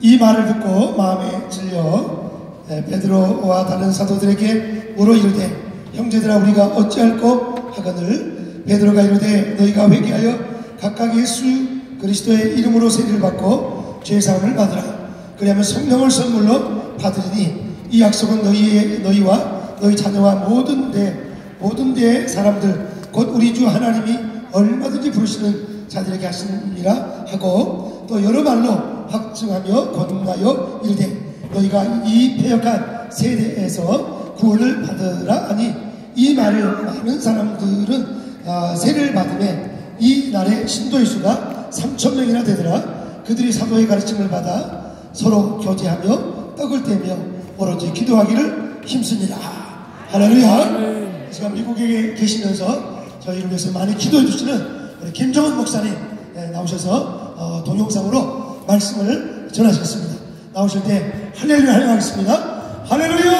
이 말을 듣고 마음에 질려 에, 베드로와 다른 사도들에게 물어 이르되 형제들아 우리가 어찌할꼬 하거늘 베드로가 이르되 너희가 회개하여 각각 예수 그리스도의 이름으로 세례를 받고 죄 사함을 받으라. 그리하면 성령을 선물로 받으리니 이 약속은 너희 너희와 너희 자녀와 모든 데 모든 데의 사람들 곧 우리 주 하나님이 얼마든지 부르시는 자들에게 하시느니라 하고 또 여러 말로 확증하며 권하여 이르되 너희가 이 폐역한 세대에서 구원을 받으라 아니 이 말을 많은 사람들은 아, 세례를 받음에 이 날의 신도의 수가 3천 명이나 되더라. 그들이 사도의 가르침을 받아 서로 교제하며 떡을 떼며 오로지 기도하기를 힘씁니다 할렐루야. 지금 미국에 계시면서 저희를 위해서 많이 기도해 주시는 우리 김정은 목사님 예, 나오셔서 어, 동영상으로 말씀을 전하시겠습니다. 나오실 때 할렐루야 하겠습니다. 할렐루야